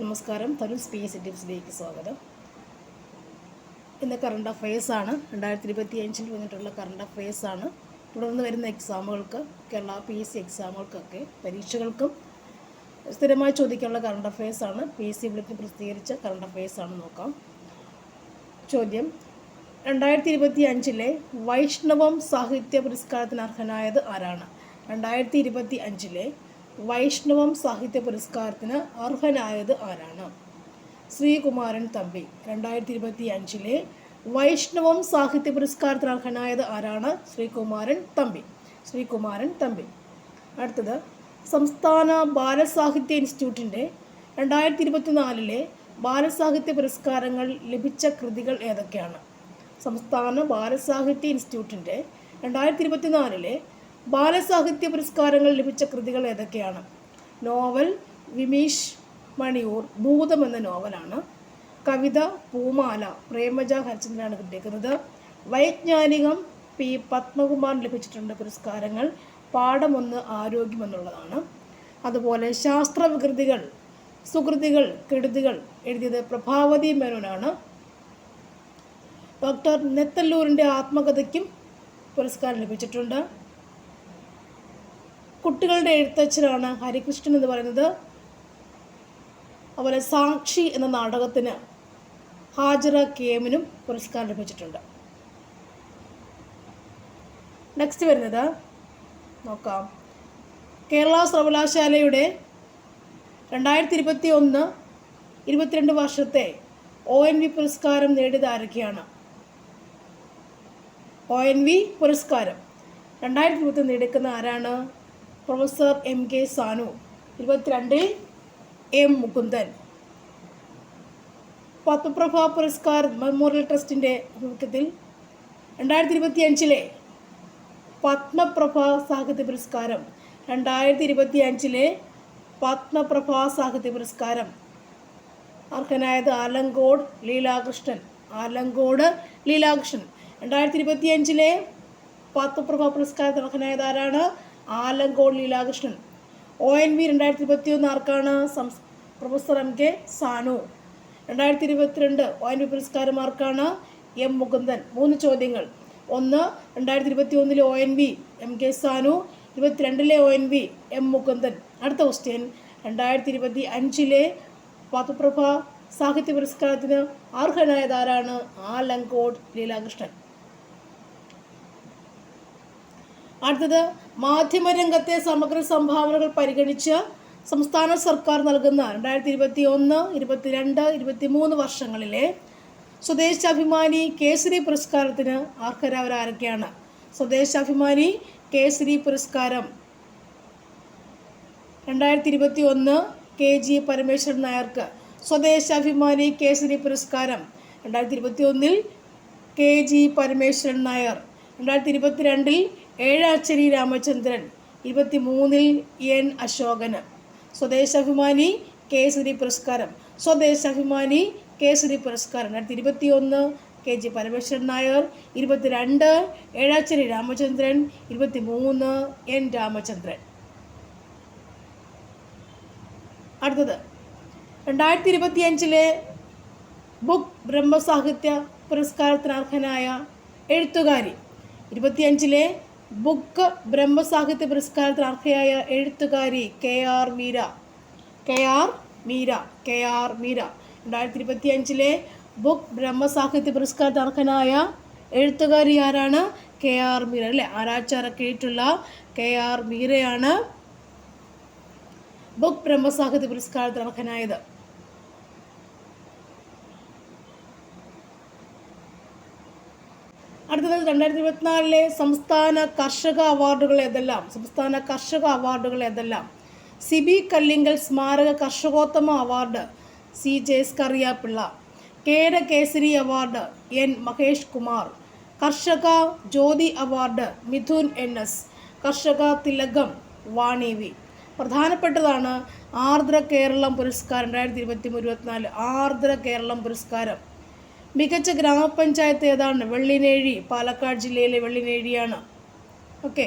നമസ്കാരം. തരു സ്പേസ് ടിപ്സിലേക്ക് സ്വാഗതം. ഇന്ന് കറണ്ട് അഫയേഴ്സ് ആണ്. രണ്ടായിരത്തി ഇരുപത്തി അഞ്ചിൽ വന്നിട്ടുള്ള കറണ്ട് അഫയേഴ്സ് ആണ്. തുടർന്ന് വരുന്ന എക്സാമുകൾക്ക് കേരള പി എസ് സി എക്സാമുകൾക്കൊക്കെ പരീക്ഷകൾക്കും സ്ഥിരമായി ചോദിക്കാനുള്ള കറണ്ട് അഫയേഴ്സ് ആണ്. പി എസ് സി വിളിച്ച് പ്രസിദ്ധീകരിച്ച കറണ്ട് അഫയേഴ്സ് ആണ് നോക്കാം. ചോദ്യം. രണ്ടായിരത്തി ഇരുപത്തി അഞ്ചിലെ വൈഷ്ണവം സാഹിത്യ പുരസ്കാരത്തിന് അർഹനായത് ആരാണ്? രണ്ടായിരത്തി ഇരുപത്തി അഞ്ചിലെ വൈഷ്ണവം സാഹിത്യ പുരസ്കാരത്തിന് അർഹനായത് ആരാണ്? ശ്രീകുമാരൻ തമ്പി. രണ്ടായിരത്തി ഇരുപത്തി അഞ്ചിലെ വൈഷ്ണവം സാഹിത്യ പുരസ്കാരത്തിന് അർഹനായത് ആരാണ്? ശ്രീകുമാരൻ തമ്പി. ശ്രീകുമാരൻ തമ്പി. അടുത്തത്. സംസ്ഥാന ബാലസാഹിത്യ ഇൻസ്റ്റിറ്റ്യൂട്ടിന്റെ രണ്ടായിരത്തി ഇരുപത്തിനാലിലെ ബാലസാഹിത്യ പുരസ്കാരങ്ങൾ ലഭിച്ച കൃതികൾ ഏതൊക്കെയാണ്? സംസ്ഥാന ബാലസാഹിത്യ ഇൻസ്റ്റിറ്റ്യൂട്ടിന്റെ രണ്ടായിരത്തി ഇരുപത്തിനാലിലെ ബാലസാഹിത്യ പുരസ്കാരങ്ങൾ ലഭിച്ച കൃതികൾ ഏതൊക്കെയാണ്? നോവൽ വിമീഷ് മണിയൂർ ഭൂതം എന്ന നോവലാണ്. കവിത പൂമാല പ്രേമജ ഹരിചന്ദ്രനാണ് കിട്ടിയിരിക്കുന്നത്. വൈജ്ഞാനികം പി. പത്മകുമാർ ലഭിച്ചിട്ടുണ്ട് പുരസ്കാരങ്ങൾ. പാഠമൊന്ന് ആരോഗ്യം എന്നുള്ളതാണ്. അതുപോലെ ശാസ്ത്ര വികൃതികൾ സുകൃതികൾ കെടുതികൾ എഴുതിയത് പ്രഭാവതി മേനോനാണ്. ഡോക്ടർ നെത്തല്ലൂരിന്റെ ആത്മകഥയ്ക്കും പുരസ്കാരം ലഭിച്ചിട്ടുണ്ട്. കുട്ടികളുടെ എഴുത്തച്ഛനാണ് ഹരികൃഷ്ണൻ എന്ന് പറയുന്നത്. അതുപോലെ സാക്ഷി എന്ന നാടകത്തിന് ഹാജറ കേമിനും പുരസ്കാരം ലഭിച്ചിട്ടുണ്ട്. നെക്സ്റ്റ് വരുന്നത് നോക്കാം. കേരള സർവകലാശാലയുടെ രണ്ടായിരത്തി ഇരുപത്തി ഒന്ന് ഇരുപത്തിരണ്ട് വർഷത്തെ ഒ എൻ വി പുരസ്കാരം നേടിയത് ആരൊക്കെയാണ്? ഒ എൻ വി പുരസ്കാരം. രണ്ടായിരത്തി ഇരുപത്തി നേടിക്കുന്ന ആരാണ്? Professor M K Sanu. ഇരുപത്തിരണ്ടിൽ എം മുകുന്ദൻ. പത്മപ്രഭ പുരസ്കാർ മെമ്മോറിയൽ ട്രസ്റ്റിന്റെ ആഭിമുഖ്യത്തിൽ രണ്ടായിരത്തി ഇരുപത്തി അഞ്ചിലെ പത്മപ്രഭ സാഹിത്യ പുരസ്കാരം രണ്ടായിരത്തി ഇരുപത്തി അഞ്ചിലെ പത്മപ്രഭ സാഹിത്യ പുരസ്കാരം. അർഹനായത് ആലങ്കോട് ലീലാകൃഷ്ണൻ. ആലങ്കോട് ലീലാകൃഷ്ണൻ. രണ്ടായിരത്തി ഇരുപത്തി അഞ്ചിലെ പത്മപ്രഭ പുരസ്കാരത്തിന് അർഹനായത് ആരാണ്? Alankode Leelakrishnan O N V രണ്ടായിരത്തി ഇരുപത്തി ഒന്ന് ആർക്കാണ് സംസ് പ്രൊഫസർ എം കെ സാനു. രണ്ടായിരത്തി ഇരുപത്തിരണ്ട് ഒ എൻ വി പുരസ്കാരം ആർക്കാണ് എം മുകുന്ദൻ? മൂന്ന് ചോദ്യങ്ങൾ. ഒന്ന് രണ്ടായിരത്തി ഇരുപത്തി ഒന്നിലെ O N V M K Sanu ഇരുപത്തിരണ്ടിലെ O N V M Mukundan. അടുത്ത ക്വസ്റ്റ്യൻ രണ്ടായിരത്തി ഇരുപത്തി അഞ്ചിലെ പത്മപ്രഭ സാഹിത്യ പുരസ്കാരത്തിന് അർഹനായതാരാണ് ആ ആലങ്കോട് ലീലാകൃഷ്ണൻ? അടുത്തത് മാധ്യമരംഗത്തെ സമഗ്ര സംഭാവനകൾ പരിഗണിച്ച് സംസ്ഥാന സർക്കാർ നൽകുന്ന രണ്ടായിരത്തി ഇരുപത്തി ഒന്ന് ഇരുപത്തിരണ്ട് ഇരുപത്തി മൂന്ന് വർഷങ്ങളിലെ സ്വദേശാഭിമാനി കേസരി പുരസ്കാരത്തിന് അർഹരാവരാരൊക്കെയാണ് സ്വദേശാഭിമാനി കേസരി പുരസ്കാരം രണ്ടായിരത്തി ഇരുപത്തി ഒന്ന് കെ ജി പരമേശ്വരൻ നായർക്ക്. സ്വദേശാഭിമാനി കേസരി പുരസ്കാരം രണ്ടായിരത്തി ഇരുപത്തി ഒന്നിൽ കെ ജി പരമേശ്വരൻ നായർ. രണ്ടായിരത്തി ഇരുപത്തിരണ്ടിൽ ഏഴാച്ചേരി രാമചന്ദ്രൻ ഇരുപത്തി മൂന്നിൽ എൻ അശോകന്. സ്വദേശാഭിമാനി കേസരി പുരസ്കാരം. സ്വദേശാഭിമാനി കേസരി പുരസ്കാരം. രണ്ടായിരത്തി ഇരുപത്തി ഒന്ന് കെ ജി പരമേശ്വരൻ നായർ ഇരുപത്തിരണ്ട് ഏഴാച്ചേരി രാമചന്ദ്രൻ ഇരുപത്തി മൂന്ന് എൻ രാമചന്ദ്രൻ. അടുത്തത്. രണ്ടായിരത്തി ഇരുപത്തി അഞ്ചിലെ ബുക്ക് ബ്രഹ്മസാഹിത്യ പുരസ്കാരത്തിന് അർഹനായ എഴുത്തുകാരി. ഇരുപത്തിയഞ്ചിലെ ബുക്ക് ബ്രഹ്മസാഹിത്യ പുരസ്കാരത്തിന് അർഹയായ എഴുത്തുകാരി K R Meera. K R Meera. K R Meera. രണ്ടായിരത്തി ഇരുപത്തി അഞ്ചിലെ ബുക്ക് ബ്രഹ്മസാഹിത്യ പുരസ്കാരത്തിന് അർഹനായ എഴുത്തുകാരി ആരാണ്? K R Meera. അല്ലേ? ആരാച്ചാരൊക്കെ എഴുത്തുള്ള കെ ആർ മീരയാണ് ബുക്ക് ബ്രഹ്മസാഹിത്യ പുരസ്കാരത്തിന് അർഹനായത്. അടുത്തത് രണ്ടായിരത്തി ഇരുപത്തിനാലിലെ സംസ്ഥാന കർഷക അവാർഡുകൾ ഏതെല്ലാം? സംസ്ഥാന കർഷക അവാർഡുകൾ ഏതെല്ലാം? സിബി കല്ലിങ്കൽ സ്മാരക കർഷകോത്തമ അവാർഡ് സി ജെസ് കറിയാപ്പിള്ള. കേര കേസരി അവാർഡ് എൻ മഹേഷ് കുമാർ. കർഷക ജ്യോതി അവാർഡ് മിഥുൻ എൻ എസ്. കർഷക തിലകം വാണി വി. പ്രധാനപ്പെട്ടതാണ് ആർദ്ര കേരളം പുരസ്കാരം രണ്ടായിരത്തി ഇരുപത്തി ഇരുപത്തിനാല് ആർദ്ര കേരളം പുരസ്കാരം. മികച്ച ഗ്രാമപഞ്ചായത്ത് ഏതാണ് വെള്ളിനേഴി പാലക്കാട് ജില്ലയിലെ വെള്ളിനേഴിയാണ്. ഓക്കെ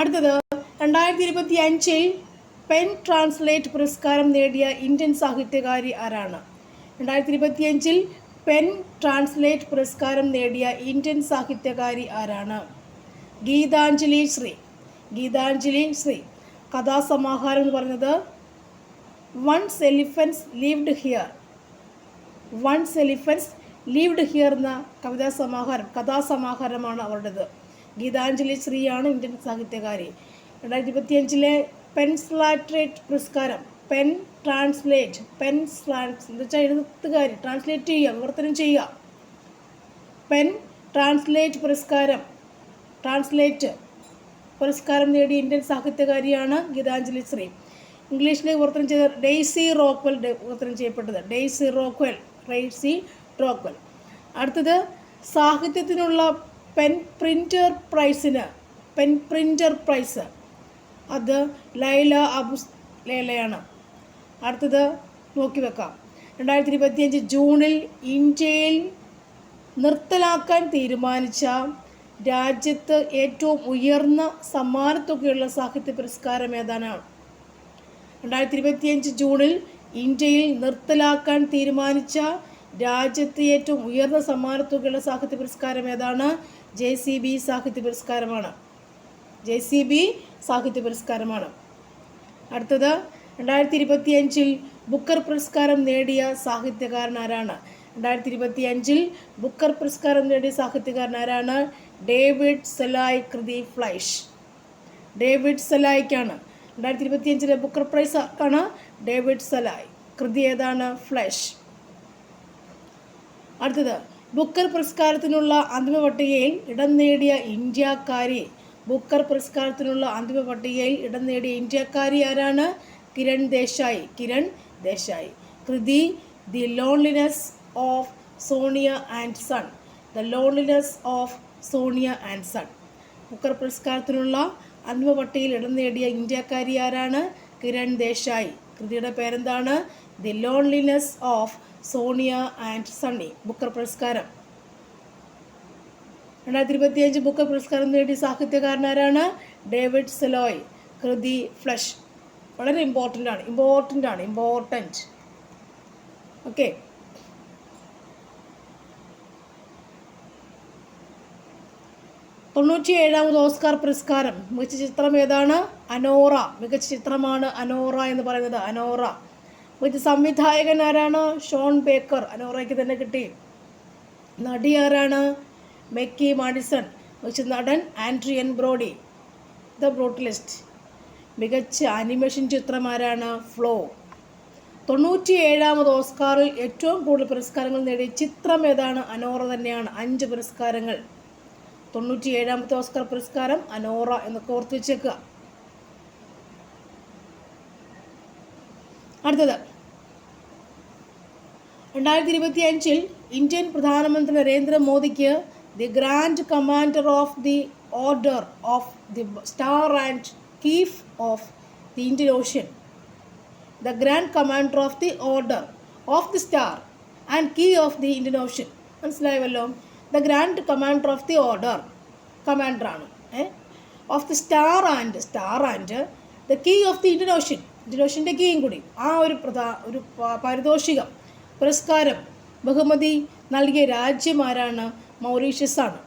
അടുത്തത് രണ്ടായിരത്തി ഇരുപത്തി അഞ്ചിൽ പെൻ ട്രാൻസ്ലേറ്റ് പുരസ്കാരം നേടിയ ഇന്ത്യൻ സാഹിത്യകാരി ആരാണ്? രണ്ടായിരത്തി ഇരുപത്തി അഞ്ചിൽ പെൻ ട്രാൻസ്ലേറ്റ് പുരസ്കാരം നേടിയ ഇന്ത്യൻ സാഹിത്യകാരി ആരാണ്? ഗീതാഞ്ജലി ശ്രീ. ഗീതാഞ്ജലി ശ്രീ. കഥാസമാഹാരം എന്ന് പറഞ്ഞത് once elephants lived here. Once elephants lived here എന്ന കവിതാ സമാഹാരം കഥാസമാഹാരമാണ് അവരുടേത്. ഗീതാഞ്ജലി ശ്രീയാണ് ഇന്ത്യൻ സാഹിത്യകാരി. രണ്ടായിരത്തി ഇരുപത്തിയഞ്ചിലെ പെൻസ്ലാട്രേറ്റ് പുരസ്കാരം പെൻ ട്രാൻസ്ലേറ്റ് പെൻ സ്ലാൻസ് എന്ന് വെച്ചാൽ എഴുത്തുകാരി ട്രാൻസ്ലേറ്റ് ചെയ്യുക വിവർത്തനം ചെയ്യുക. പെൻ ട്രാൻസ്ലേറ്റ് പുരസ്കാരം ട്രാൻസ്ലേറ്റ് പുരസ്കാരം നേടിയ ഇന്ത്യൻ സാഹിത്യകാരിയാണ് ഗീതാഞ്ജലി ശ്രീ. ഇംഗ്ലീഷിലേക്ക് വിവർത്തനം ചെയ്ത ഡെയ്സി റോക്വൽ വിവർത്തനം ചെയ്യപ്പെട്ടത്. ഡെയ്സി റോക്വൽ ഡെയ്സി ട്രോക്വൽ അടുത്തത് സാഹിത്യത്തിനുള്ള പെൻ പ്രിന്റർ പ്രൈസിന് പെൻ പ്രിന്റർ പ്രൈസ് അത് ലൈല അബുസ് ലേലയാണ്. അടുത്തത് നോക്കി വെക്കാം. രണ്ടായിരത്തി ഇരുപത്തിയഞ്ച് ജൂണിൽ ഇന്ത്യയിൽ നിർത്തലാക്കാൻ തീരുമാനിച്ച രാജ്യത്ത് ഏറ്റവും ഉയർന്ന സമ്മാനത്തുകയുള്ള സാഹിത്യ പുരസ്കാരം ഏതാനാണ് രണ്ടായിരത്തി ഇരുപത്തിയഞ്ച് ജൂണിൽ ഇന്ത്യയിൽ നിർത്തലാക്കാൻ തീരുമാനിച്ച രാജ്യത്തെ ഏറ്റവും ഉയർന്ന സമ്മാനത്തുകയുള്ള സാഹിത്യ പുരസ്കാരം ഏതാണ്? ജെ സി ബി സാഹിത്യ പുരസ്കാരമാണ്. ജെ സി ബി സാഹിത്യ പുരസ്കാരമാണ്. അടുത്തത് രണ്ടായിരത്തി ഇരുപത്തി അഞ്ചിൽ ബുക്കർ പുരസ്കാരം നേടിയ സാഹിത്യകാരൻ ആരാണ്? രണ്ടായിരത്തി ഇരുപത്തി അഞ്ചിൽ ബുക്കർ പുരസ്കാരം നേടിയ സാഹിത്യകാരൻ ആരാണ്? ഡേവിഡ് സെലായ് കൃതി ഫ്ലൈഷ്. ഡേവിഡ് സലായിക്കാണ് രണ്ടായിരത്തി ഇരുപത്തിയഞ്ചിലെ ബുക്കർ പ്രൈസ് ആണ് ഡേവിഡ് സലായ്. കൃതി ഏതാണ്? ഫ്ലാഷ്. അടുത്തത് ബുക്കർ പുരസ്കാരത്തിനുള്ള അന്തിമ പട്ടികയിൽ ഇടം നേടിയ ഇന്ത്യക്കാരി. ബുക്കർ പുരസ്കാരത്തിനുള്ള അന്തിമ പട്ടികയിൽ ഇടം നേടിയ ഇന്ത്യക്കാരി ആരാണ്? കിരൺ ദേശായി. കിരൺ ദേശായി. കൃതി the loneliness of Sonia and Sunny. The loneliness of Sonia and Sunny. Booker പുരസ്കാരത്തിനുള്ള അന്തിമ പട്ടികയിൽ ഇടം നേടിയ ഇന്ത്യക്കാരി ആരാണ്? കിരൺ ദേശായി. കൃതിയുടെ പേരെന്താണ്? The loneliness of Sonia and Sunny Booker പുരസ്കാരം. രണ്ടായിരത്തി ഇരുപത്തിയഞ്ച് ബുക്കർ പുരസ്കാരം നേടിയ സാഹിത്യകാരൻ ആരാണ്? David Szalay. കൃതി ഫ്ലഷ്. വളരെ ഇമ്പോർട്ടന്റ് ആണ്. ഇമ്പോർട്ടന്റ് ആണ്. ഇമ്പോർട്ടന്റ് ഓക്കെ തൊണ്ണൂറ്റി ഏഴാമത് ഓസ്കാർ പുരസ്കാരം. മികച്ച ചിത്രം ഏതാണ്? അനോറ. മികച്ച ചിത്രമാണ് അനോറ എന്ന് പറയുന്നത്. അനോറ. മികച്ച സംവിധായകൻ ആരാണ്? Sean Baker. അനോറയ്ക്ക് തന്നെ കിട്ടി. നടി ആരാണ്? Mikey Madison. മികച്ച നടൻ ആൻഡ്രിയൻ ബ്രോഡി. ദ ബ്രോട്ട്ലിസ്റ്റ് മികച്ച അനിമേഷൻ ചിത്രം ആരാണ്? ഫ്ലോ. തൊണ്ണൂറ്റി ഏഴാമത് ഓസ്കാറിൽ ഏറ്റവും കൂടുതൽ പുരസ്കാരങ്ങൾ നേടിയ ചിത്രം ഏതാണ്? അനോറ തന്നെയാണ്. അഞ്ച് പുരസ്കാരങ്ങൾ. തൊണ്ണൂറ്റി ഏഴാമത്തെ ഓസ്കർ പുരസ്കാരം അനോറ എന്നൊക്കെ ഓർത്ത് വെച്ചേക്കുക. അടുത്തത്. രണ്ടായിരത്തി ഇരുപത്തി അഞ്ചിൽ ഇന്ത്യൻ പ്രധാനമന്ത്രി നരേന്ദ്രമോദിക്ക് the grand commander of the order of the star and key of the Indian Ocean. The grand commander of the order of the star and key of the Indian Ocean. മനസ്സിലായല്ലോ? The grand commander of the order കമാൻഡറാണ് of the star and star and the key of the Indian Ocean Indian ഓഷ്യന്റെ കീയും കൂടി. ആ ഒരു പ്രധാ ഒരു പാരിതോഷികം പുരസ്കാരം ബഹുമതി നൽകിയ രാജ്യമാരാണ് മൗറീഷ്യസ് ആണ്.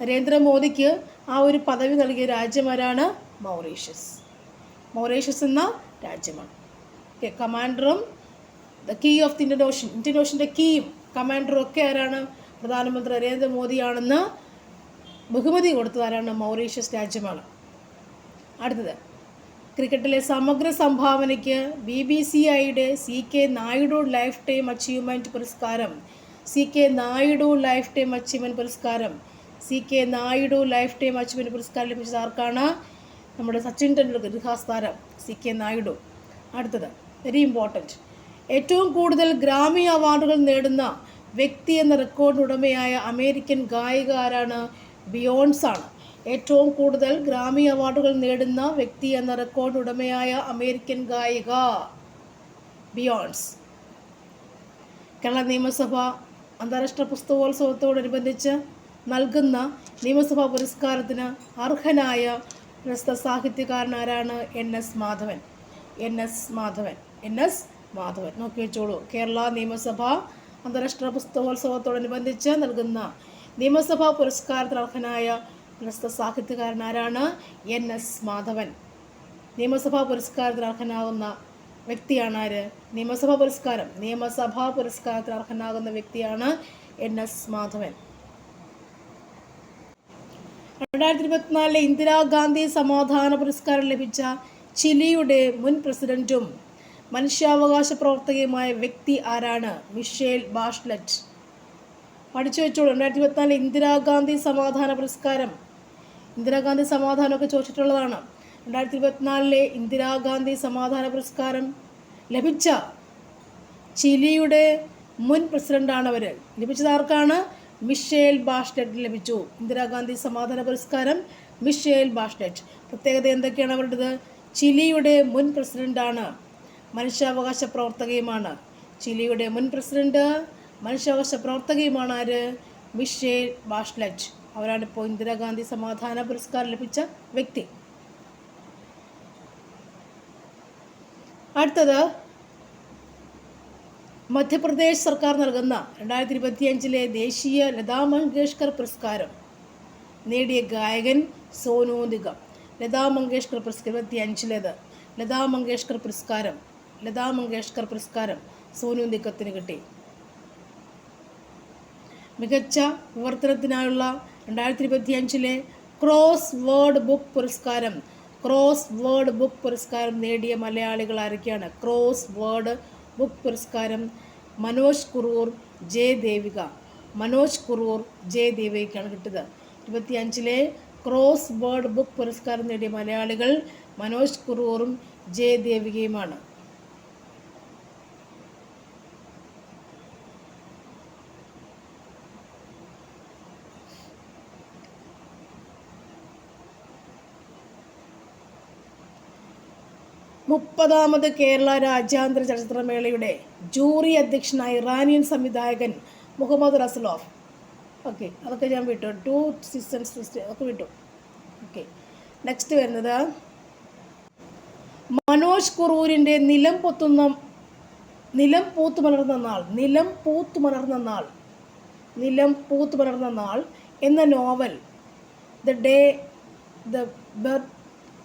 നരേന്ദ്രമോദിക്ക് ആ ഒരു പദവി നൽകിയ രാജ്യമാരാണ് മൗറീഷ്യസ്. മൗറീഷ്യസ് എന്ന രാജ്യമാണ്. Okay കമാൻഡറും the key of the Indian Ocean Indian ഓഷ്യന്റെ കീയും കമാൻഡറും ഒക്കെ ആരാണ്? പ്രധാനമന്ത്രി നരേന്ദ്രമോദിയാണെന്ന് ബഹുമതി കൊടുത്തതാരാണ് മൗറീഷ്യസ് രാജ്യമാണ്. അടുത്തത് ക്രിക്കറ്റിലെ സമഗ്ര സംഭാവനയ്ക്ക് ബി ബി സി ഐയുടെ C K Naidu lifetime achievement പുരസ്കാരം C K Naidu lifetime achievement പുരസ്കാരം C K Naidu lifetime achievement പുരസ്കാരം ലഭിച്ചത് ആർക്കാണ്? നമ്മുടെ സച്ചിൻ ടെണ്ടുൽക്കർ ഇതിഹാസ് താരം സി കെ നായിഡു. അടുത്തത് വെരി ഇമ്പോർട്ടന്റ് ഏറ്റവും കൂടുതൽ ഗ്രാമി അവാർഡുകൾ നേടുന്ന വ്യക്തി എന്ന റെക്കോർഡ് ഉടമയായ അമേരിക്കൻ ഗായിക ആരാണ് ബിയോൺസ് ആണ് ഏറ്റവും കൂടുതൽ ഗ്രാമി അവാർഡുകൾ നേടുന്ന വ്യക്തി എന്ന റെക്കോർഡ് ഉടമയായ അമേരിക്കൻ ഗായിക ബിയോൺസ്. കേരള നിയമസഭ അന്താരാഷ്ട്ര പുസ്തകോത്സവത്തോടനുബന്ധിച്ച് നൽകുന്ന നിയമസഭാ പുരസ്കാരത്തിന് അർഹനായ പ്രസ്ത സാഹിത്യകാരൻ ആരാണ്? N. S. Madhavan. N. S. Madhavan. N. S. Madhavan. നോക്കി വെച്ചോളൂ. കേരള നിയമസഭ അന്താരാഷ്ട്ര പുസ്തകോത്സവത്തോടനുബന്ധിച്ച് നൽകുന്ന നിയമസഭാ പുരസ്കാരത്തിന് അർഹനായ പ്രശസ്ത സാഹിത്യകാരൻ ആരാണ്? N S Madhavan. നിയമസഭാ പുരസ്കാരത്തിന് അർഹനാകുന്ന വ്യക്തിയാണ് ആര്? നിയമസഭാ പുരസ്കാരം. നിയമസഭാ പുരസ്കാരത്തിന് അർഹനാകുന്ന വ്യക്തിയാണ് എൻ എസ് മാധവൻ. രണ്ടായിരത്തി ഇരുപത്തിനാലിലെ ഇന്ദിരാഗാന്ധി സമാധാന പുരസ്കാരം ലഭിച്ച ചിലിയുടെ മുൻ പ്രസിഡന്റും മനുഷ്യാവകാശ പ്രവർത്തകയുമായ വ്യക്തി ആരാണ്? Michelle Bachelet. പഠിച്ചു വെച്ചോളൂ. രണ്ടായിരത്തി ഇരുപത്തിനാല് ഇന്ദിരാഗാന്ധി സമാധാന പുരസ്കാരം. ഇന്ദിരാഗാന്ധി സമാധാനമൊക്കെ ചോദിച്ചിട്ടുള്ളതാണ്. രണ്ടായിരത്തി ഇരുപത്തിനാലിലെ ഇന്ദിരാഗാന്ധി സമാധാന പുരസ്കാരം ലഭിച്ച ചിലിയുടെ മുൻ പ്രസിഡന്റാണ് അവർ ലഭിച്ചത് ആർക്കാണ്? മിഷേൽ ബാഷ്ലെറ്റ് ലഭിച്ചു. ഇന്ദിരാഗാന്ധി സമാധാന പുരസ്കാരം മിഷേൽ ബാഷ്ലെറ്റ്. പ്രത്യേകത എന്തൊക്കെയാണ് അവരുടേത്? ചിലിയുടെ മുൻ പ്രസിഡന്റാണ് മനുഷ്യാവകാശ പ്രവർത്തകയുമാണ്. ചിലിയുടെ മുൻ പ്രസിഡന്റ് മനുഷ്യാവകാശ പ്രവർത്തകയുമാണ് ആര്? മിഷേൽ ബാഷ്ലറ്റ്. അവരാണ് ഇപ്പോൾ ഇന്ദിരാഗാന്ധി സമാധാന പുരസ്കാരം ലഭിച്ച വ്യക്തി. അടുത്തത് മധ്യപ്രദേശ് സർക്കാർ നൽകുന്ന രണ്ടായിരത്തി ഇരുപത്തിയഞ്ചിലെ ദേശീയ ലതാ മങ്കേഷ്കർ പുരസ്കാരം. നേടിയ ഗായകൻ സോനു നിഗം ലതാ മങ്കേഷ്കർ പുരസ്കാരം ഇരുപത്തി അഞ്ചിലേത് ലതാ മങ്കേഷ്കർ പുരസ്കാരം. ലതാ മങ്കേഷ്കർ പുരസ്കാരം സോനു നിക്കത്തിന് കിട്ടി. മികച്ച വിവർത്തനത്തിനായുള്ള രണ്ടായിരത്തി ഇരുപത്തി അഞ്ചിലെ ക്രോസ് വേർഡ് ബുക്ക് പുരസ്കാരം ക്രോസ് വേർഡ് ബുക്ക് പുരസ്കാരം നേടിയ മലയാളികൾ ആരൊക്കെയാണ്? ക്രോസ് വേർഡ് ബുക്ക് പുരസ്കാരം മനോജ് കുറൂർ ജെ ദേവിക. മനോജ് കുറൂർ ജെ ദേവികയ്ക്കാണ് കിട്ടിയത്. ഇരുപത്തി അഞ്ചിലെ ക്രോസ് വേർഡ് ബുക്ക് പുരസ്കാരം നേടിയ മലയാളികൾ മനോജ് കുറൂറും ജെ ദേവികയുമാണ്. മുപ്പതാമത് കേരള രാജ്യാന്തര ചലച്ചിത്രമേളയുടെ ജൂറി അധ്യക്ഷനായ ഇറാനിയൻ സംവിധായകൻ മുഹമ്മദ് റസലോഫ്. ഓക്കെ അതൊക്കെ ഞാൻ വിട്ടു. ടു സീസൺസ് അതൊക്കെ വിട്ടു. ഓക്കെ നെക്സ്റ്റ് വരുന്നത് മനോജ് കുറൂരിന്റെ നിലം പൊത്തുന്ന നിലം പൂത്തു മലർന്ന നാൾ നിലം പൂത്തു മലർന്ന നാൾ നിലം പൂത്തു മലർന്ന നാൾ എന്ന novel the day the birth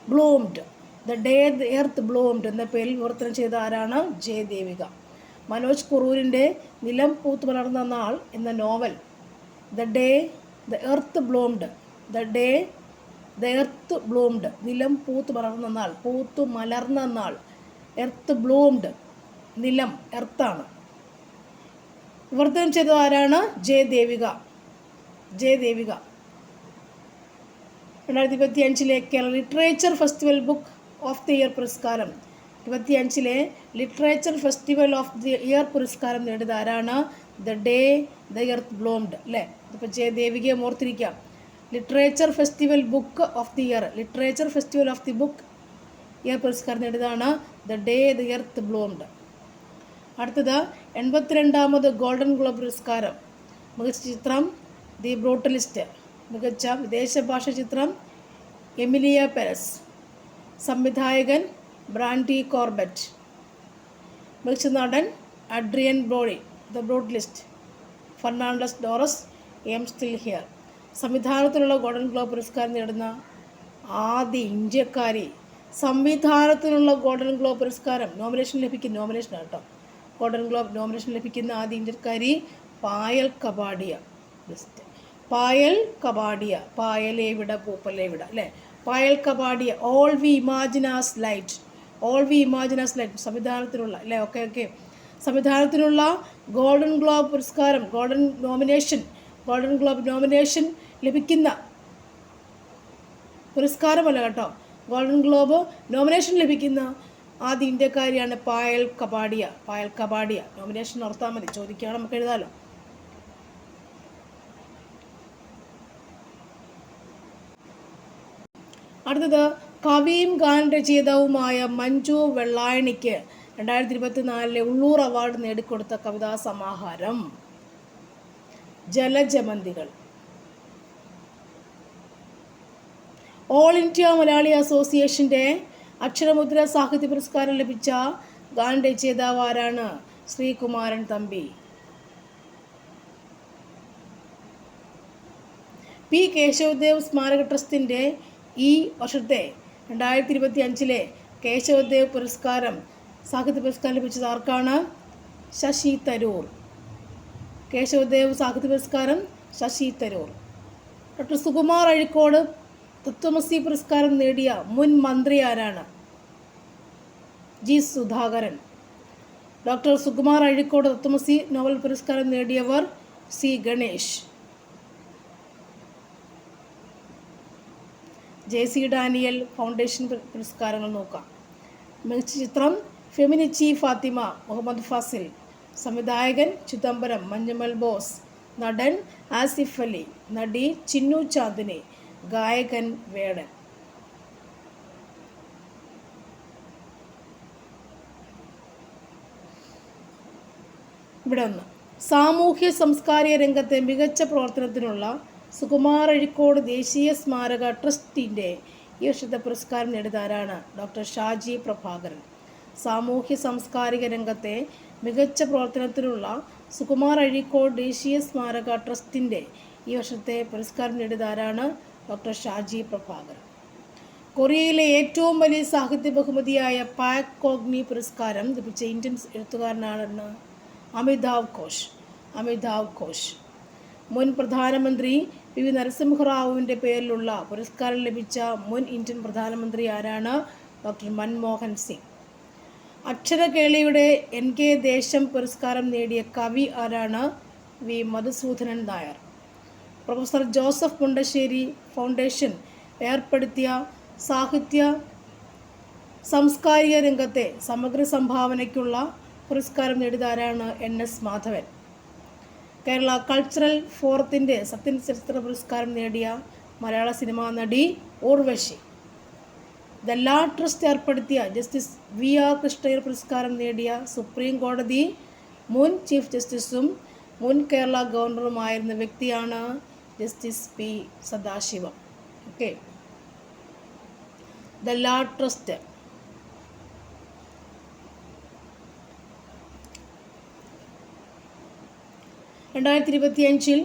bloomed the day the earth bloomed എന്ന പേരിൽ വിവർത്തനം ചെയ്ത ആരാണ്? ജയദേവിക. മനോജ് കുറൂരിന്റെ നിലം പൂത്ത് വളർന്ന നാൾ എന്ന novel the day the earth bloomed the day the earth bloomed നിലം പൂത്ത് വളർന്ന നാൾ പൂത്ത് മലർന്ന നാൾ എർത്ത് ബ്ലൂംഡ് നിലം എർത്താണ് വിവർത്തനം ചെയ്തത് ആരാണ്? ജയദേവിക. ജയദേവിക. രണ്ടായിരത്തി ഇരുപത്തി അഞ്ചിലെ Kerala literature festival book of the year പുരസ്കാരം. ഇരുപത്തി അഞ്ചിലെ literature festival of the year പുരസ്കാരം നേടിയത് ആരാണ്? The day the earth bloomed അല്ലേ ഇതിപ്പോൾ ജയദേവികയെ ഓർത്തിരിക്കാം. Literature festival book of the year literature festival of the book year പുരസ്കാരം നേടിയതാണ് the day the earth bloomed അടുത്തത് എൺപത്തിരണ്ടാമത് ഗോൾഡൻ ഗ്ലോബ് പുരസ്കാരം. മികച്ച ചിത്രം ദി ബ്രോട്ടലിസ്റ്റ് മികച്ച വിദേശ ഭാഷ ചിത്രം എമിലിയ പെരസ് സംവിധായകൻ ബ്രാൻഡി കോർബറ്റ്. മികച്ച നടൻ Adrien Brody the Brutalist Fernanda Torres I'm still here. സംവിധാനത്തിനുള്ള golden globe പുരസ്കാരം നേടുന്ന ആദ്യ ഇന്ത്യക്കാരി സംവിധാനത്തിനുള്ള ഗോൾഡൻ ഗ്ലോബ് പുരസ്കാരം നോമിനേഷൻ ലഭിക്കുന്ന നോമിനേഷൻ കേട്ടോ ഗോൾഡൻ ഗ്ലോബ് നോമിനേഷൻ ലഭിക്കുന്ന ആദ്യ ഇന്ത്യക്കാരി പായൽ കബാഡിയ ബെസ്റ്റ് പായൽ കബാഡിയ പായലേവിട പൂപ്പലേവിട അല്ലേ? Payal Kapadia all we imagine as light all we imagine as light സംവിധാനത്തിനുള്ള അല്ലേ? ഓക്കെ ഓക്കെ സംവിധാനത്തിനുള്ള ഗോൾഡൻ ഗ്ലോബ് പുരസ്കാരം golden nomination golden globe nomination ലഭിക്കുന്ന പുരസ്കാരമല്ല കേട്ടോ. ഗോൾഡൻ ഗ്ലോബ് നോമിനേഷൻ ലഭിക്കുന്ന ആദ്യ ഇന്ത്യക്കാരിയാണ് പായൽ കപാടിയ പായൽ കപാടിയ നോമിനേഷൻ ഓർത്താൽ മതി. ചോദിക്കുകയാണ് നമുക്ക് എഴുതാലോ. അടുത്തത് കവിയും ഗാനരചയിതാവുമായ മഞ്ജു വെള്ളായണിക്ക് രണ്ടായിരത്തി ഇരുപത്തി നാലിലെ ഉള്ളൂർ അവാർഡ് നേടിക്കൊടുത്ത കവിതാ സമാഹാരം. ജലജമന്തികൾ. ഓൾ ഇന്ത്യ മലയാളി അസോസിയേഷന്റെ അക്ഷരമുദ്ര സാഹിത്യ പുരസ്കാരം ലഭിച്ച ഗാനരചയിതാവ് ആരാണ്? ശ്രീകുമാരൻ തമ്പി. പി കേശവദേവ് സ്മാരക ട്രസ്റ്റിന്റെ ഈ വർഷത്തെ രണ്ടായിരത്തി ഇരുപത്തി അഞ്ചിലെ കേശവദേവ് പുരസ്കാരം സാഹിത്യ പുരസ്കാരം ലഭിച്ചത് ആർക്കാണ്? ശശി തരൂർ. കേശവദേവ് സാഹിത്യ പുരസ്കാരം ശശി തരൂർ. ഡോക്ടർ സുകുമാർ അഴിക്കോട് തത്വമസി പുരസ്കാരം നേടിയ മുൻ മന്ത്രി ആരാണ്? G Sudhakaran. Doctor Sukumar Azhikode Tatvamasi novel പുരസ്കാരം നേടിയവർ C Ganesh. J C Daniel foundation പുരസ്കാരങ്ങൾ നോക്കാം. മികച്ച ചിത്രം ഫെമിനിച്ചി ഫാത്തിമ മുഹമ്മദ് ഫാസിൽ സംവിധായകൻ ചിദംബരം മഞ്ഞുമൽ ബോസ് നടൻ ആസിഫ് അലി നടി ചിന്നു ചാന്ദിനി ഗായകൻ വേടൻ. ഇവിടെ ഒന്ന്. സാമൂഹ്യ സംസ്കാരിക രംഗത്തെ മികച്ച പ്രവർത്തനത്തിനുള്ള സുകുമാർ അഴിക്കോട് ദേശീയ സ്മാരക ട്രസ്റ്റിന്റെ ഈ വർഷത്തെ പുരസ്കാരം നേടിയത് ആരാണ് ഡോക്ടർ ഷാജി പ്രഭാകരൻ. സാമൂഹ്യ സാംസ്കാരിക രംഗത്തെ മികച്ച പ്രവർത്തനത്തിനുള്ള സുകുമാർ അഴീക്കോട് ദേശീയ സ്മാരക ട്രസ്റ്റിന്റെ ഈ വർഷത്തെ പുരസ്കാരം നേടിയത് ആരാണ് ഡോക്ടർ ഷാജി പ്രഭാകരൻ. കൊറിയയിലെ ഏറ്റവും വലിയ സാഹിത്യ ബഹുമതിയായ പാക് കോഗ്നി പുരസ്കാരം ലഭിച്ച ഇന്ത്യൻ എഴുത്തുകാരനാണെന്ന് അമിതാവ് ഘോഷ്. അമിതാവ് ഘോഷ്. മുൻ പ്രധാനമന്ത്രി പി വി നരസിംഹറാവുവിന്റെ പേരിലുള്ള പുരസ്കാരം ലഭിച്ച മുൻ ഇന്ത്യൻ പ്രധാനമന്ത്രി ആരാണ്? ഡോക്ടർ മൻമോഹൻ സിംഗ്. അക്ഷരകേളിയുടെ എൻ കെ ദേശം പുരസ്കാരം നേടിയ കവി ആരാണ്? V Madhusoodanan Nair. Professor Joseph Mundassery foundation ഏർപ്പെടുത്തിയ സാഹിത്യ സാംസ്കാരിക രംഗത്തെ സമഗ്ര സംഭാവനയ്ക്കുള്ള പുരസ്കാരം നേടിയതാരാണ് N S Madhavan. Kerala cultural ഫോറത്തിന്റെ സത്യൻ ചരിത്ര പുരസ്കാരം നേടിയ മലയാള സിനിമാ നടി ഊർവശി. ദ ലാ ട്രസ്റ്റ് ഏർപ്പെടുത്തിയ ജസ്റ്റിസ് വി ആർ കൃഷ്ണയ്യർ പുരസ്കാരം നേടിയ സുപ്രീം കോടതി മുൻ ചീഫ് ജസ്റ്റിസും മുൻ കേരള ഗവർണറുമായിരുന്ന വ്യക്തിയാണ് justice P Sathasivam. Okay the law trust രണ്ടായിരത്തി ഇരുപത്തിയഞ്ചിൽ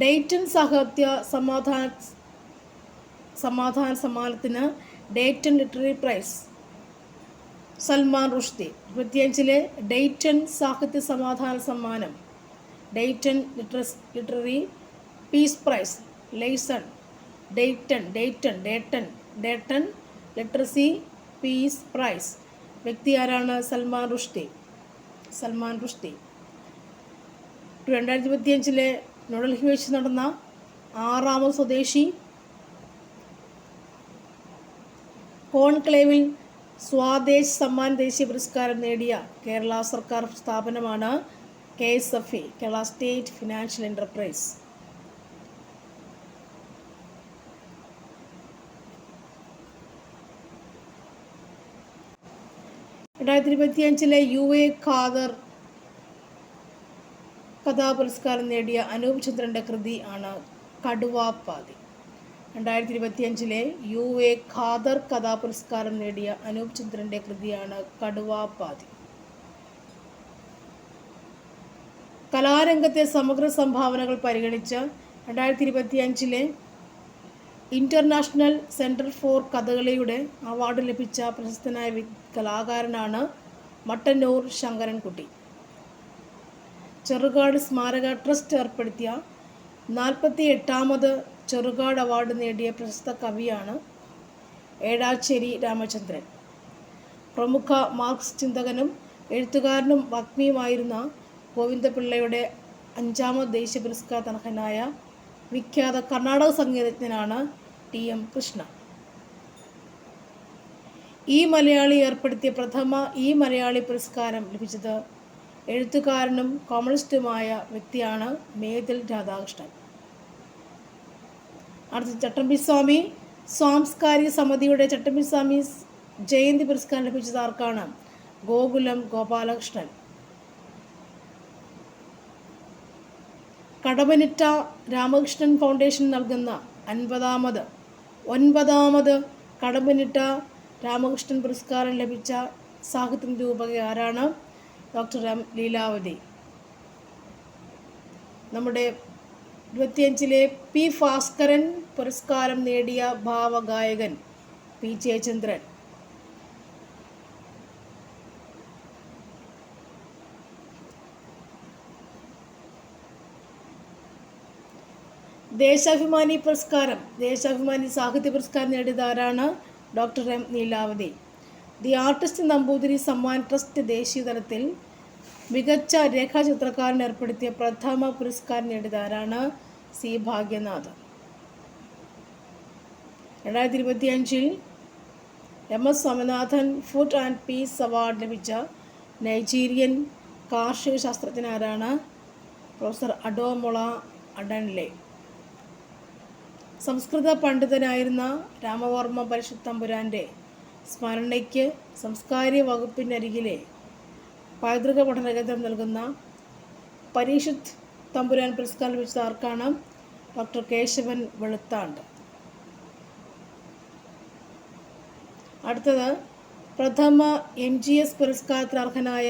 ഡേറ്റൺ സാഹിത്യ സമാധാന സമാധാന സമ്മാനത്തിന് Dayton literary prize Salman Rushdie. ഇരുപത്തിയഞ്ചിലെ ഡേറ്റൺ സാഹിത്യ സമാധാന സമ്മാനം Dayton ലിറ്ററസ് literary peace prize liaison Dayton Dayton Dayton Dayton literacy peace prize. വ്യക്തി ആരാണ് സൽമാൻ റുഷ്ദി? സൽമാൻ റുഷ്ദി. രണ്ടായിരത്തി ഇരുപത്തിയഞ്ചിലെ ന്യൂഡൽഹി വെച്ച് നടന്ന ആറാമത് സ്വദേശി കോൺക്ലേവിൽ സ്വാദേശ് സമ്മാൻ ദേശീയ പുരസ്കാരം നേടിയ കേരള സർക്കാർ സ്ഥാപനമാണ് K S F E Kerala state financial enterprise രണ്ടായിരത്തി ഇരുപത്തിയഞ്ചിലെ യു എ ഖാദർ കഥാപുരസ്കാരം നേടിയ അനൂപ് ചന്ദ്രന്റെ കൃതി ആണ് കടുവാപ്പാതി രണ്ടായിരത്തി ഇരുപത്തിയഞ്ചിലെ യു എ ഖാദർ കഥാപുരസ്കാരം നേടിയ അനൂപ് ചന്ദ്രന്റെ കൃതിയാണ് കടുവാപ്പാതി കലാരംഗത്തെ സമഗ്ര സംഭാവനകൾ പരിഗണിച്ച് രണ്ടായിരത്തി ഇരുപത്തിയഞ്ചിലെ ഇന്റർനാഷണൽ സെന്റർ ഫോർ കഥകളിയുടെ അവാർഡ് ലഭിച്ച പ്രശസ്തനായ കലാകാരനാണ് മട്ടന്നൂർ ശങ്കരൻകുട്ടി. ചെറുകാട് സ്മാരക ട്രസ്റ്റ് ഏർപ്പെടുത്തിയ നാൽപ്പത്തി എട്ടാമത് ചെറുകാട് അവാർഡ് നേടിയ പ്രശസ്ത കവിയാണ് ഏഴാച്ചേരി രാമചന്ദ്രൻ. പ്രമുഖ മാർക്സ് ചിന്തകനും എഴുത്തുകാരനും വാഗ്മിയുമായിരുന്ന ഗോവിന്ദപിള്ളയുടെ അഞ്ചാമത് ദേശീയ പുരസ്കാര തർഹനായ വിഖ്യാത കർണാടക സംഗീതജ്ഞനാണ് ടി എം കൃഷ്ണ. ഈ മലയാളി ഏർപ്പെടുത്തിയ പ്രഥമ ഈ മലയാളി പുരസ്കാരം ലഭിച്ചത് എഴുത്തുകാരനും കോമണിസ്റ്റുമായ വ്യക്തിയാണ് മേതിൽ രാധാകൃഷ്ണൻ. അടുത്ത ചട്ടമ്പിസ്വാമി സാംസ്കാരിക സമിതിയുടെ ചട്ടമ്പിസ്വാമി ജയന്തി പുരസ്കാരം ലഭിച്ചത് ആർക്കാണ്? ഗോകുലം ഗോപാലകൃഷ്ണൻ. കടമനിട്ട രാമകൃഷ്ണൻ ഫൗണ്ടേഷൻ നൽകുന്ന അൻപതാമത് ഒൻപതാമത് കടമനിട്ട രാമകൃഷ്ണൻ പുരസ്കാരം ലഭിച്ച സാഹിത്യം രൂപക ആരാണ്? Doctor M Leelavathi. നമ്മുടെ ഇരുപത്തിയഞ്ചിലെ പി ഭാസ്കരൻ പുരസ്കാരം നേടിയ ഭാവഗായകൻ പി ജയചന്ദ്രൻ ദേശാഭിമാനി പുരസ്കാരം ദേശാഭിമാനി സാഹിത്യ പുരസ്കാരം നേടിയത് ആരാണ് doctor M Neelavathi the artist Namboothiri Samman trust ദേശീയതലത്തിൽ മികച്ച രേഖാചിത്രകാരൻ ഏർപ്പെടുത്തിയ പ്രഥമ പുരസ്കാരം നേടിയത് ആരാണ് സി ഭാഗ്യനാഥ് രണ്ടായിരത്തി ഇരുപത്തി അഞ്ചിൽ M S Swaminathan food and peace award ലഭിച്ച നൈജീരിയൻ കാർഷിക ശാസ്ത്രജ്ഞനാരാണ് പ്രൊഫസർ അഡോമുള അഡൻലെ സംസ്കൃത പണ്ഡിതനായിരുന്ന രാമവർമ്മ പരിഷത്ത് സ്മരണയ്ക്ക് സംസ്കാരിക വകുപ്പിനരികിലെ പൈതൃക പഠന കേന്ദ്രം നൽകുന്ന പരീക്ഷത്ത് തമ്പുരാൻ പുരസ്കാരം ലഭിച്ചത് ആർക്കാണ്? ഡോക്ടർ കേശവൻ വെളുത്താണ്ട്. അടുത്തത് പ്രഥമ എം ജി എസ് പുരസ്കാരത്തിന് അർഹനായ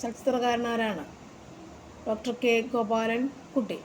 ചലച്ചിത്രകാരനാരാണ് ഡോക്ടർ കെ ഗോപാലൻ കുട്ടി.